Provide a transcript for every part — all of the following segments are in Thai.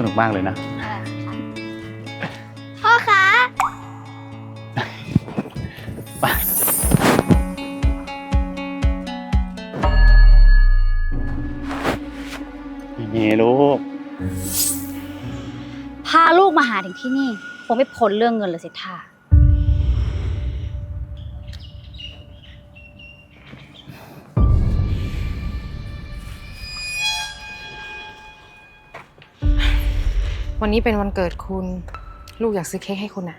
สนุกมากเลยนะ พ่อคะไปนี่ลูก พาลูกมาหาถึงที่นี่ คงไม่พ้นเรื่องเงินเลยสิท่า วันนี้เป็นวันเกิดคุณ ลูกอยากซื้อเค้กให้คุณอะ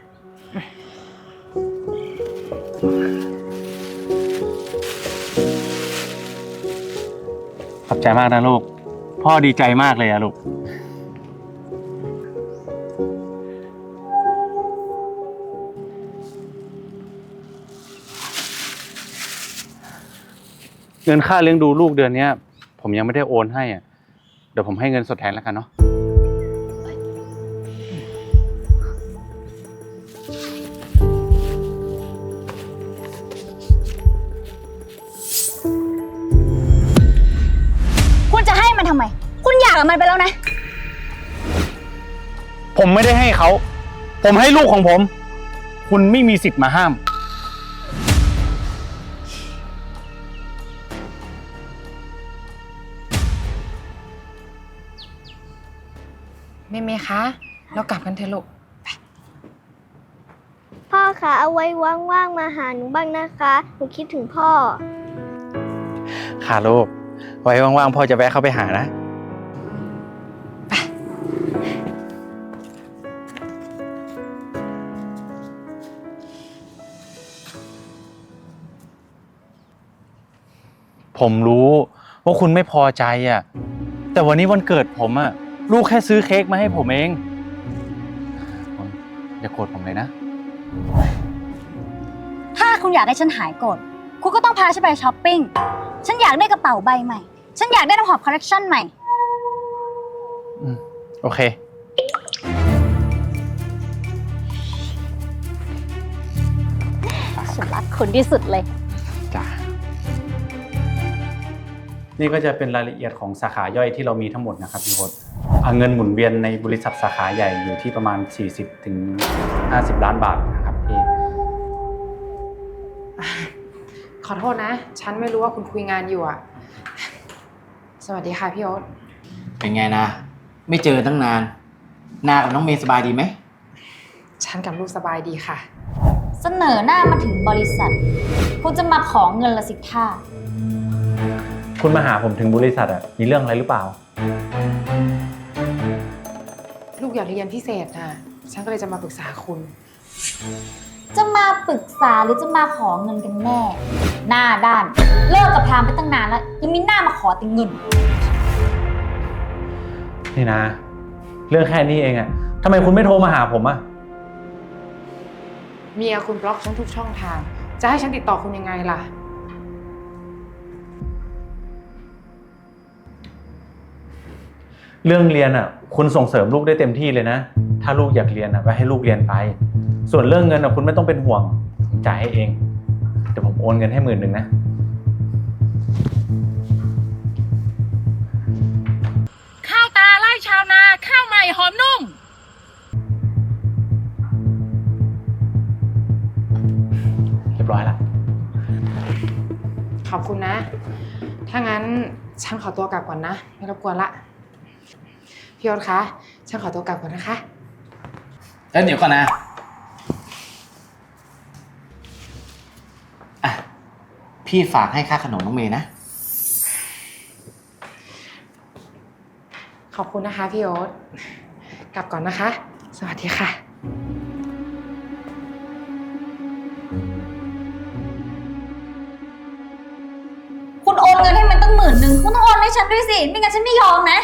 ขอบใจมากนะลูก พ่อดีใจมากเลยอะลูก เงินค่าเลี้ยงดูลูกเดือนเนี้ย ผมยังไม่ได้โอนให้อะเดี๋ยวผมให้เงินสดแทนแล้วกันเนาะ ผมไม่ได้ให้เขา ผมให้ลูกของผม คุณไม่มีสิทธิ์มาห้าม เมย์เมย์คะ เรากลับกันเถอะลูก พ่อคะเอาไว้ว่างๆมาหาหนูบ้างนะคะ หนูคิดถึงพ่อ ค่ะลูก ไว้ว่างๆพ่อจะแวะเข้าไปหานะ ผมรู้ว่าคุณไม่พอใจอะ แต่วันนี้วันเกิดผมอะ ลูกแค่ซื้อเค้กมาให้ผมเองคุณอย่าโกรธผมเลยนะ ถ้าคุณอยากให้ฉันหายโกรธ คุณก็ต้องพาฉันไปช้อปปิ้ง ฉันอยากได้กระเป๋าใบใหม่ ฉันอยากได้น้ำหอมคอลเลคชันใหม่ อืม โอเค ฉันรักคุณที่สุดเลย นี่ก็จะเป็นรายละเอียดของสาขาย่อยที่เรามีทั้งหมดนะครับพี่โค้ดอ่าเงินหมุนเวียนในบริษัทสาขาใหญ่อยู่ที่ประมาณ 40ถึง50 ล้านบาทนะครับพี่ขอโทษนะ ฉันไม่รู้ว่าคุณคุยงานอยู่อะสวัสดีค่ะพี่โอ๊ตเป็นไงนะ ไม่เจอตั้งนาน นากับน้องเมย์สบายดีไหม ฉันกับลูกสบายดีค่ะ เสนอหน้ามาถึงบริษัท คุณจะมาขอเงินละสิท่า คุณมาหาผมถึงบริษัทอะมีเรื่องอะไรหรือเปล่า ลูกอยากเรียนพิเศษนะฉันก็เลยจะมาปรึกษาคุณ จะมาปรึกษาหรือจะมาขอเงินกันแน่ หน้าด้าน เลิกกับพรามไปตั้งนานแล้วยังมีหน้ามาขอแต่เงิน นี่นะ เรื่องแค่นี้เองอะทำไมคุณไม่โทรมาหาผมอะเมียคุณบล็อกฉันทุกช่องทาง จะให้ฉันติดต่อคุณยังไงล่ะ เรื่องเรียนอะคุณส่งเสริมลูกได้เต็มที่เลยนะ ถ้าลูกอยากเรียนอะไปให้ลูกเรียนไป ส่วนเรื่องเงินอะคุณไม่ต้องเป็นห่วงผมจ่ายให้เองเดี๋ยวผมโอนเงินให้หมื่นหนึ่งนะข้าวตาไล่ชาวนาข้าวใหม่หอมนุ่ม เรียบร้อยละขอบคุณนะ ถ้างั้นฉันขอตัวกลับก่อนนะ ไม่รบกวนละ พี่โอ๊ตคะ ฉันขอตัวกลับก่อนนะคะ แล้วเดี๋ยวก่อนนะอะพี่ฝากให้ค่าขนมน้องเมย์นะ ขอบคุณนะคะพี่โอ๊ตกลับก่อนนะคะ สวัสดีค่ะ คุณโอนเงินให้มันตั้งหมื่นหนึ่งคุณต้องโอนให้ฉันด้วยสิ ไม่งั้นฉันไม่ยอมนะ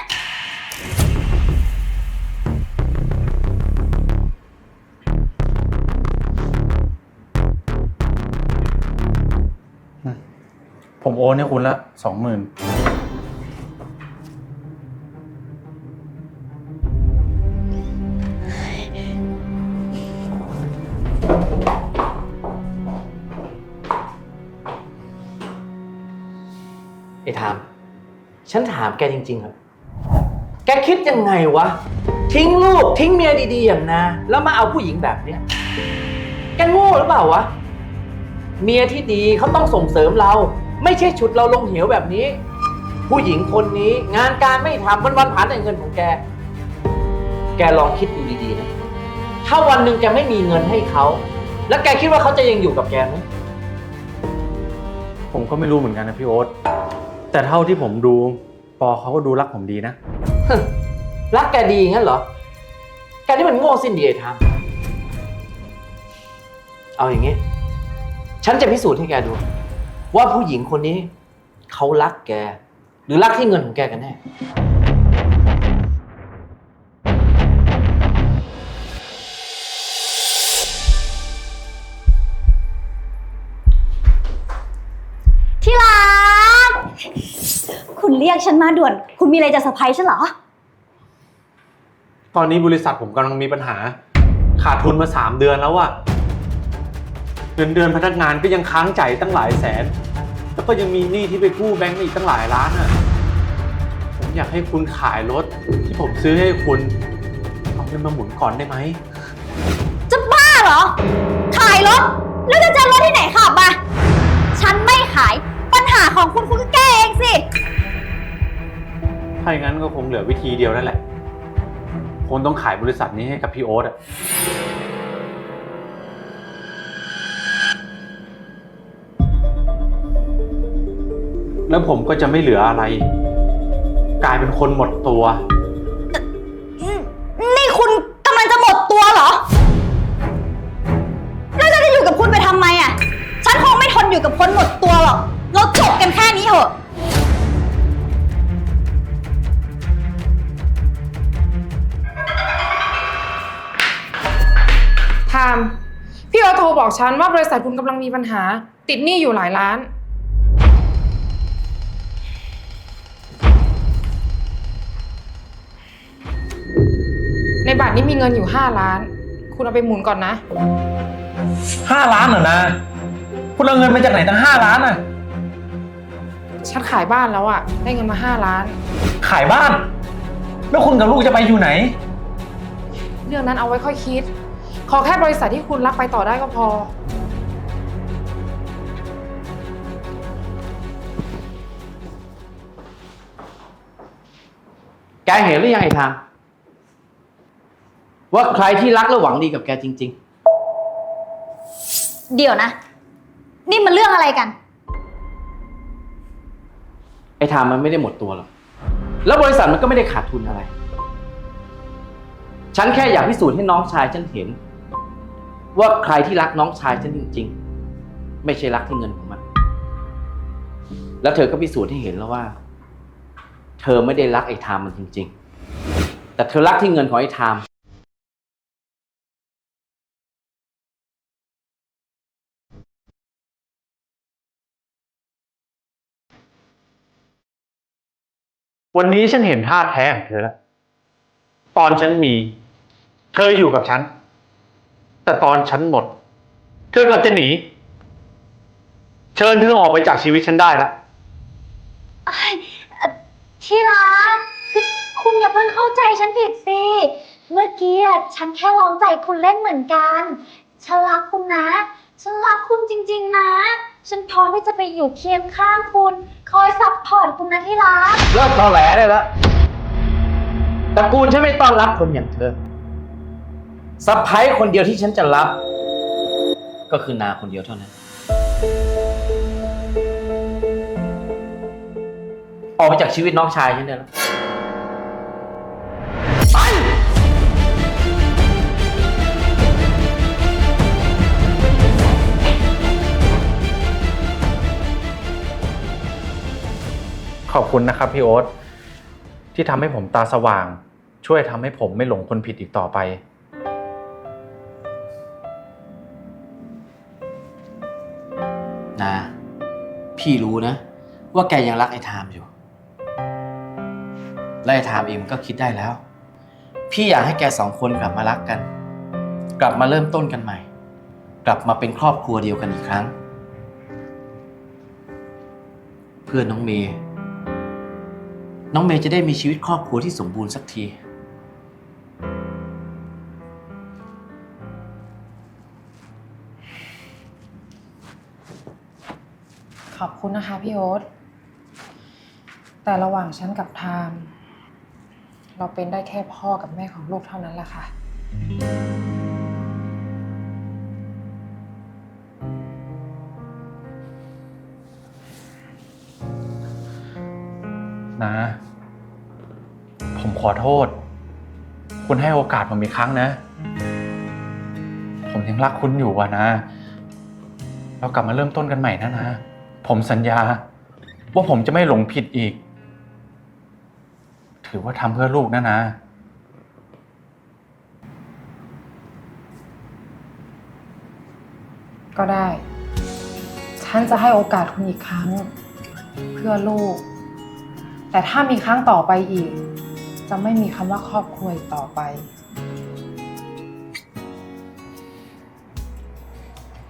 โอนให้คุณละสองหมื่นไอ้ทาม ฉันถามแกจริงๆครับ แกคิดยังไงวะ ทิ้งลูกทิ้งเมียดีๆอย่างนาแล้วมาเอาผู้หญิงแบบเนี้ย แกโง่หรือเปล่าวะ เมียที่ดีเขาต้องส่งเสริมเรา ไม่ใช่ฉุดเราลงเหวแบบนี้ ผู้หญิงคนนี้งานการไม่ทำวันวันๆผ่านแต่เงินของแก แกลองคิดดูดีๆนะ ถ้าวันหนึ่งแกไม่มีเงินให้เขา แล้วแกคิดว่าเขาจะยังอยู่กับแกไหม ผมก็ไม่รู้เหมือนกันนะพี่โอ๊ตแต่เท่าที่ผมดู ปอเขาก็ดูรักผมดีนะ รักแกดีงั้นเหรอ แกนี่มันโง่สิ้นดีไอ้ทามเอาอย่างงี้ ฉันจะพิสูจน์ให้แกดู ว่าผู้หญิงคนนี้เขารักแก หรือรักที่เงินของแกกันแน่ ที่รัก คุณเรียกฉันมาด่วน คุณมีอะไรจะเซอร์ไพรส์ฉันเหรอ ตอนนี้บริษัทผมกำลังมีปัญหา ขาดทุนมาสามเดือนแล้วอะเงินเดือนพนักงานก็ยังค้างจ่ายตั้งหลายแสนแล้ว ก็ยังมีหนี้ที่ไปกู้แบงก์อีกตั้งหลายล้านอะผมอยากให้คุณขายรถที่ผมซื้อให้คุณ เอาเงินมาหมุนก่อนได้ไหม จะบ้าเหรอ ขายรถ แล้วจะเจอรถที่ไหนขับมาฉันไม่ขาย ปัญหาของคุณคุณก็แก้เองสิ ถ้าอย่างนั้นก็คงเหลือวิธีเดียวนั่นแหละคงต้องขายบริษัทนี้ให้กับพี่โอ๊ตอะ แล้วผมก็จะไม่เหลืออะไร กลายเป็นคนหมดตัว นี่คุณกำลังจะหมดตัวเหรอ แล้วฉันจะอยู่กับคุณไปทำไมอะ ฉันคงไม่ทนอยู่กับคนหมดตัวหรอก เราจบกันแค่นี้เถอะไทม์พี่โอโทรบอกฉันว่าบริษัทคุณกำลังมีปัญหา ติดหนี้อยู่หลายล้าน นบัตรนี้มีเงินอยู่ 5 ล้าน คุณเอาไปหมุนก่อนนะ ห้าล้านเหรอนะ คุณเอาเงินมาจากไหนตั้งห้าล้านอะ ฉันขายบ้านแล้วอะได้เงินมา 5 ล้าน ขายบ้าน แล้วคุณกับลูกจะไปอยู่ไหน เรื่องนั้นเอาไว้ค่อยคิด ขอแค่บริษัทที่คุณรับไปต่อได้ก็พอ แกเห็นหรือยังไอ้ทาม ว่าใครที่รักและหวังดีกับแกจริง เดี๋ยวนะ นี่มันเรื่องอะไรกัน ๆ ไอ้ทามมันไม่ได้หมดตัวหรอกแล้วบริษัทมันก็ไม่ได้ขาดทุนอะไร ฉันแค่อยากพิสูจน์ให้น้องชายฉันเห็น ว่าใครที่รักน้องชายฉันจริง ๆ ไม่ใช่รักที่เงินของมัน แล้วเธอก็พิสูจน์ให้เห็นแล้วว่า เธอไม่ได้รักไอ้ทามมันจริง ๆ แต่เธอรักที่เงินของไอ้ทาม วันนี้ฉันเห็นท่าแท้ของเธอแล้ว ตอนฉันมี เธออยู่กับฉัน แต่ตอนฉันหมด เธอกลับจะหนี เชิญเธอออกไปจากชีวิตฉันได้ล้วที่รักคือคุณอย่าเพิ่งเข้าใจฉันผิดสิ เมื่อกี้อะฉันแค่ลองใจคุณเล่นเหมือนกัน ฉันรักคุณนะ ฉันรักคุณจริง ๆ นะ ฉันพร้อมที่จะไปอยู่เคียงข้างคุณ คอยซัพพอร์ตคุณนะที่รัก เลิกตอแหลได้แล้วตระกูลฉันไม่ต้อนรับคนอย่างเธอซับไพรส์คนเดียวที่ฉันจะรับ ก็คือนาคนเดียวเท่านั้น ออกไปจากชีวิตน้องชายฉันได้แล้ว อบคุณนะครับพี่โอ๊ตที่ทำให้ผมตาสว่าง ช่วยทำให้ผมไม่หลงคนผิดอีกต่อไป นะ พี่รู้นะ ว่าแกยังรักไอ้ไทม์อยู่ และไอ้ไทม์เองมันก็คิดได้แล้ว พี่อยากให้แกสองคนกลับมารักกัน กลับมาเริ่มต้นกันใหม่ กลับมาเป็นครอบครัวเดียวกันอีกครั้ง เพื่อนน้องเมย์ น้องเมย์จะได้มีชีวิตครอบครัวที่สมบูรณ์สักที ขอบคุณนะคะพี่โอ๊ตแต่ระหว่างฉันกับไทาม เราเป็นได้แค่พ่อกับแม่ของลูกเท่านั้นแหละค่ะ นะ อโทษ คุณให้โอกาสผมอีกครั้งนะ ผมยังรักคุณอยู่อะนะ เรากลับมาเริ่มต้นกันใหม่นะนะ ผมสัญญา ว่าผมจะไม่หลงผิดอีก ถือว่าทำเพื่อลูกนะนะก็ได้ ฉันจะให้โอกาสคุณอีกครั้ง เพื่อลูก แต่ถ้ามีครั้งต่อไปอีก จะไม่มีคำว่าครอบครัวต่อไป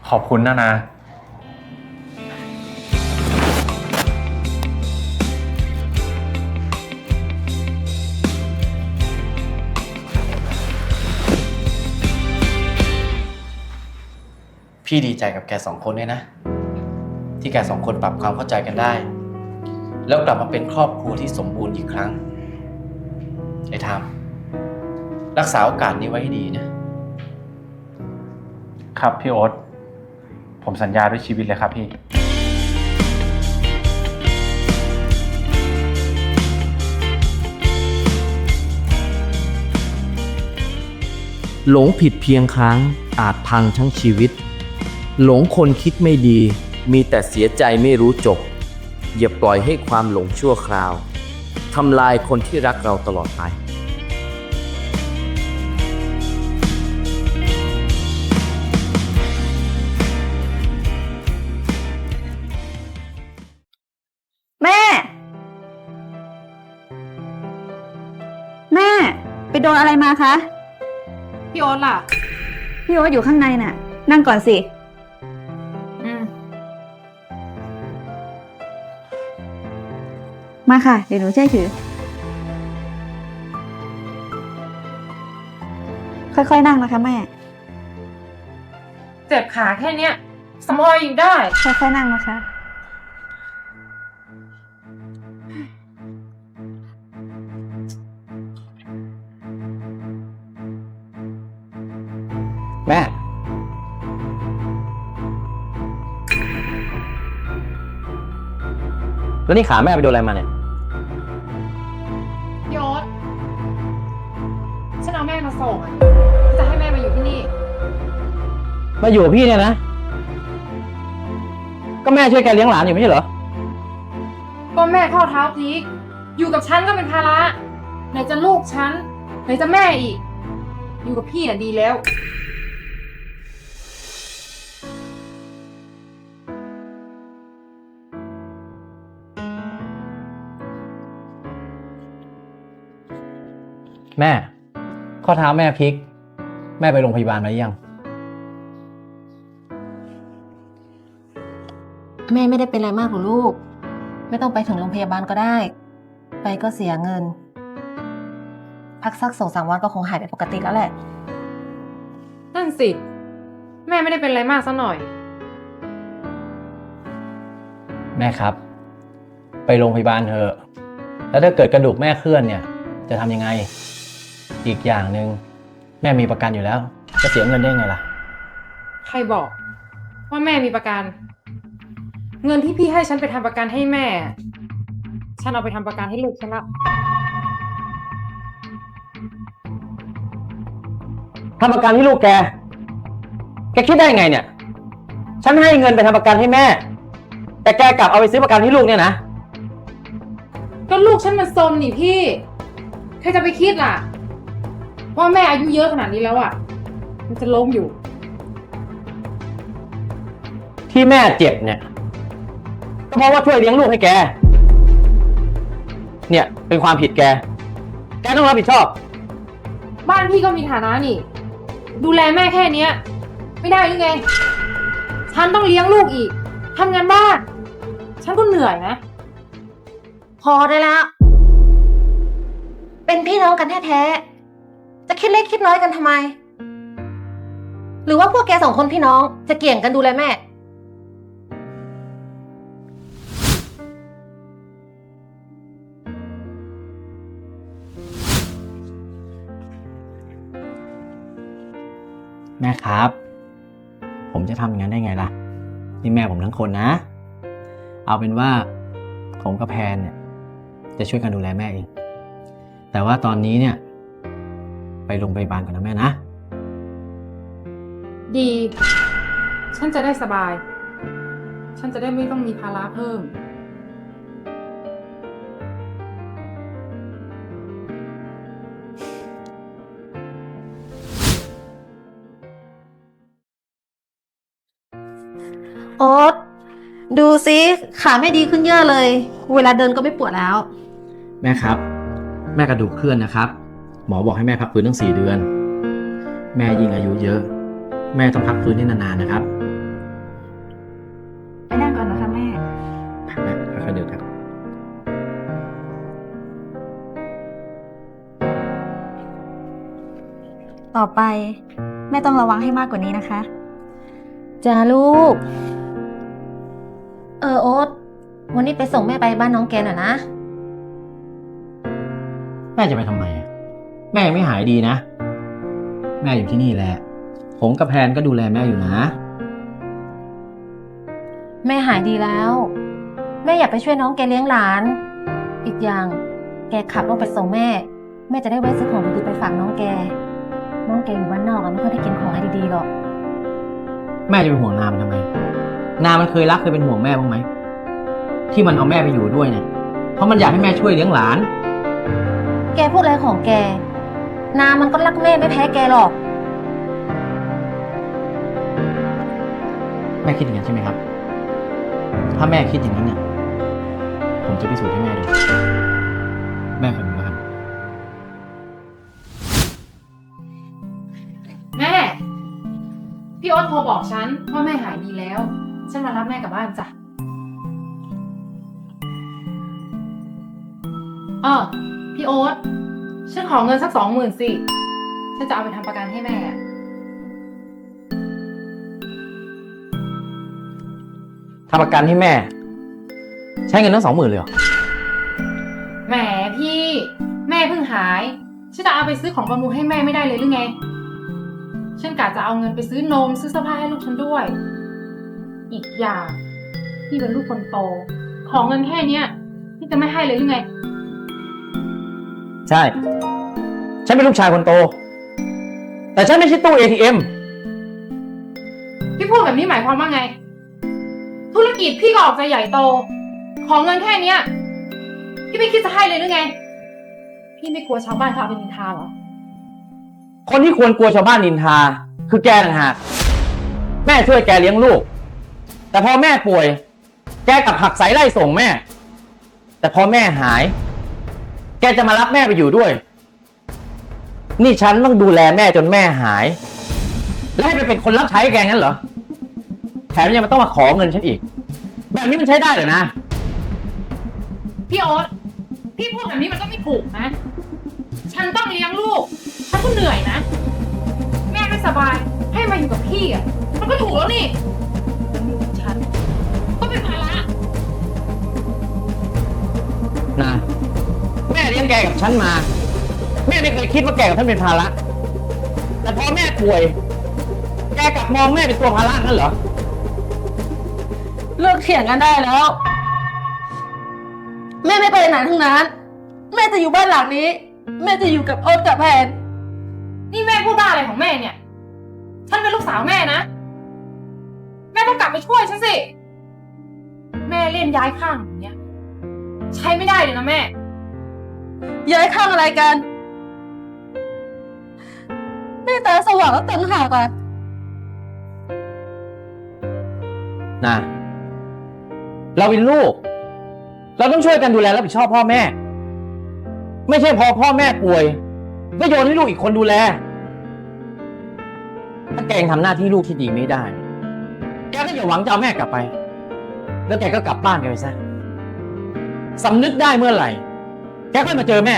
ขอบคุณนะนะ พี่ดีใจกับแกสองคนเลยนะ ที่แกสองคนปรับความเข้าใจกันได้ แล้วกลับมาเป็นครอบครัวที่สมบูรณ์อีกครั้ง ไอ้ทามรักษาโอกาสนี้ไว้ให้ดีนะ ครับพี่โอ๊ตผมสัญญาด้วยชีวิตเลยครับพี่ หลงผิดเพียงครั้งอาจพังทั้งชีวิต หลงคนคิดไม่ดี มีแต่เสียใจไม่รู้จบ อย่าปล่อยให้ความหลงชั่วคราว ทำลายคนที่รักเราตลอดไป แม่ แม่ ไปโดนอะไรมาคะ พี่โอ๊ตล่ะ พี่โอ๊ตอยู่ข้างในน่ะ นั่งก่อนสิ มาค่ะ เดี๋ยวหนูช่วยถือ ค่อยๆนั่งนะคะแม่ เจ็บขาแค่เนี้ยสมอยอยู่ได้ ค่อยๆนั่งนะคะ แม่ แล้วนี่ขาแม่ไปโดนอะไรมาเนี่ย ฉันเอาแม่มาส่งอะจะให้แม่มาอยู่ที่นี่ มาอยู่กับพี่เนี่ยนะ ก็แม่ช่วยแกเลี้ยงหลานอยู่ไม่ใช่เหรอ ก็แม่เข้าเท้าพลิก อยู่กับฉันก็เป็นภาระ ไหนจะลูกฉัน ไหนจะแม่อีก อยู่กับพี่น่ะดีแล้ว แม่ ข้อเท้าแม่พลิก แม่ไปโรงพยาบาลมาหรือยัง แม่ไม่ได้เป็นอะไรมากหรอกลูก ไม่ต้องไปถึงโรงพยาบาลก็ได้ ไปก็เสียเงิน พักสักสองสามวันก็คงหายเป็นปกติแล้วแหละ นั่นสิ แม่ไม่ได้เป็นอะไรมากซะหน่อย แม่ครับ ไปโรงพยาบาลเถอะ แล้วถ้าเกิดกระดูกแม่เคลื่อนเนี่ย จะทำยังไง อีกอย่างหนึ่งแม่มีประกันอยู่แล้ว จะเสียเงินได้ไงล่ะ ใครบอก ว่าแม่มีประกัน เงินที่พี่ให้ฉันไปทำประกันให้แม่ ฉันเอาไปทำประกันให้ลูกฉันละทำประกันให้ลูกแก แกคิดได้ไงเนี่ย ฉันให้เงินไปทำประกันให้แม่ แต่แกกลับเอาไปซื้อประกันให้ลูกเนี่ยนะ ก็ลูกฉันมันซนนี่พี่ ใครจะไปคิดล่ะ ว่าแม่อายุเยอะขนาดนี้แล้วอะ มันจะล้มอยู่ ที่แม่เจ็บเนี่ยก็เพราะว่าช่วยเลี้ยงลูกให้แก เนี่ยเป็นความผิดแก แกต้องรับผิดชอบ บ้านพี่ก็มีฐานะนี่ ดูแลแม่แค่เนี้ย ไม่ได้หรือไง ฉันต้องเลี้ยงลูกอีกทำงานบ้าน ฉันก็เหนื่อยนะ พอได้แล้ว เป็นพี่น้องกันแท้ๆ จะคิดเล็กคิดน้อยกันทำไม หรือว่าพวกแกสองคนพี่น้องจะเกี่ยงกันดูแลแม่ แม่ครับ ผมจะทำอย่างนั้นได้ไงล่ะ นี่แม่ผมทั้งคนนะ เอาเป็นว่าผมกับแพนเนี่ย จะช่วยกันดูแลแม่เอง แต่ว่าตอนนี้เนี่ย ไปโรงพยาบาลก่อนนะแม่นะ ดี ฉันจะได้สบาย ฉันจะได้ไม่ต้องมีภาระเพิ่ม โอ๊ตดูสิขาไม่ดีขึ้นเยอะเลย เวลาเดินก็ไม่ปวดแล้ว แม่ครับ แม่กระดูกเคลื่อนนะครับ หมอบอกให้แม่พักฟื้นตั้งสี่เดือน แม่ยิ่งอายุเยอะ แม่ต้องพักฟื้นให้นานๆนะครับไปนั่งก่อนนะคะแม่แม่ค่อยๆเดินครับ ต่อไป แม่ต้องระวังให้มากกว่านี้นะคะ จ้าลูก เออโอ๊ตวันนี้ไปส่งแม่ไปบ้านน้องแกหน่อยนะ แม่จะไปทำไมอะ แม่ยังไม่หายดีนะ แม่อยู่ที่นี่แหละ ผมกับแพนก็ดูแลแม่อยู่นะ แม่หายดีแล้ว แม่อยากไปช่วยน้องแกเลี้ยงหลาน อีกอย่าง แกขับรถไปส่งแม่ แม่จะได้แวะซื้อของดีๆไปฝากน้องแก น้องแกอยู่บ้านนอกอะไม่ค่อยได้กินของอะไรดีๆหรอก แม่จะไปห่วงนามันทำไม นามันเคยรักเคยเป็นห่วงแม่บ้างไหม ที่มันเอาแม่ไปอยู่ด้วยเนี่ย เพราะมันอยากให้แม่ช่วยเลี้ยงหลาน แกพูดอะไรของแก นามันก็รักแม่ไม่แพ้แกหรอก แม่คิดอย่างนั้นใช่ไหมครับ ถ้าแม่คิดอย่างนั้นเนี่ย ผมจะพิสูจน์ให้แม่ดู แม่คอยดูแล้วกัน แม่ พี่โอ๊ตโทรบอกฉันว่าแม่หายดีแล้ว ฉันมารับแม่กลับบ้านจ้ะเออพี่โอ๊ต ฉันขอเงินสักสองหมื่นสิ ฉันจะเอาไปทำประกันให้แม่อะทำประกันให้แม่ ใช้เงินทั้งสองหมื่นเลยเหรอ แหมพี่ แม่เพิ่งหาย ฉันจะเอาไปซื้อของบำรุงให้แม่ไม่ได้เลยหรือไง ฉันกะจะเอาเงินไปซื้อนมซื้อเสื้อผ้าให้ลูกฉันด้วย อีกอย่าง พี่เป็นลูกคนโต ของเงินแค่เนี้ยพี่จะไม่ให้เลยหรือไง ใช่ ฉันเป็นลูกชายคนโต แต่ฉันไม่ใช่ตู้ ATM พี่พูดแบบนี้หมายความว่าไง ธุรกิจพี่ก็ออกจะใหญ่โต ของเงินแค่เนี้ยพี่ไม่คิดจะให้เลยหรือไง พี่ไม่กลัวชาวบ้านเขาเอาไปนินทาเหรอ คนที่ควรกลัวชาวบ้านนินทา คือแกต่างหากแม่ช่วยแกเลี้ยงลูก แต่พอแม่ป่วย แกกลับหักสายไล่ส่งแม่ แต่พอแม่หาย แกจะมารับแม่ไปอยู่ด้วย นี่ฉันต้องดูแลแม่จนแม่หาย แล้วให้ไปเป็นคนรับใช้แกงั้นเหรอ แถมยังมาต้องมาขอเงินฉันอีก แบบนี้มันใช้ได้เหรอนะ พี่โอ๊ตพี่พูดแบบนี้มันก็ไม่ถูกนะ ฉันต้องเลี้ยงลูก ฉันก็เหนื่อยนะ แม่ไม่สบาย ให้มาอยู่กับพี่อะ มันก็ถูกแล้วนี่แต่ลูกฉัน ก็เป็นภาระ นะแม่ เลี้ยงแกกับฉันมา แม่ไม่เคยคิดว่าแกกับท่านเป็นภาระ แต่พอแม่ป่วย แกกลับมองแม่เป็นตัวภาระนั่นเหรอ เลิกเถียงกันได้แล้ว แม่ไม่ไปไหนทั้งนั้น แม่จะอยู่บ้านหลังนี้ แม่จะอยู่กับโอ๊ตกับแพนนี่แม่พูดบ้าอะไรของแม่เนี่ย ฉันเป็นลูกสาวแม่นะ แม่ต้องกลับไปช่วยฉันสิ แม่เล่นย้ายข้างอย่างเงี้ย ใช้ไม่ได้เลยนะแม่ ย้ายข้างอะไรกันแม่ตาสว่างแล้วต่างหากอะนะเราเป็นลูก เราต้องช่วยกันดูแลรับผิดชอบพ่อแม่ ไม่ใช่พอพ่อแม่ป่วยก็โยนให้ลูกอีกคนดูแล ถ้าแกยังทำหน้าที่ลูกที่ดีไม่ได้ แกก็อย่าหวังจะเอาแม่กลับไป แล้วแกก็กลับบ้านแกไปซะสำนึกได้เมื่อไหร่ แกค่อยมาเจอแม่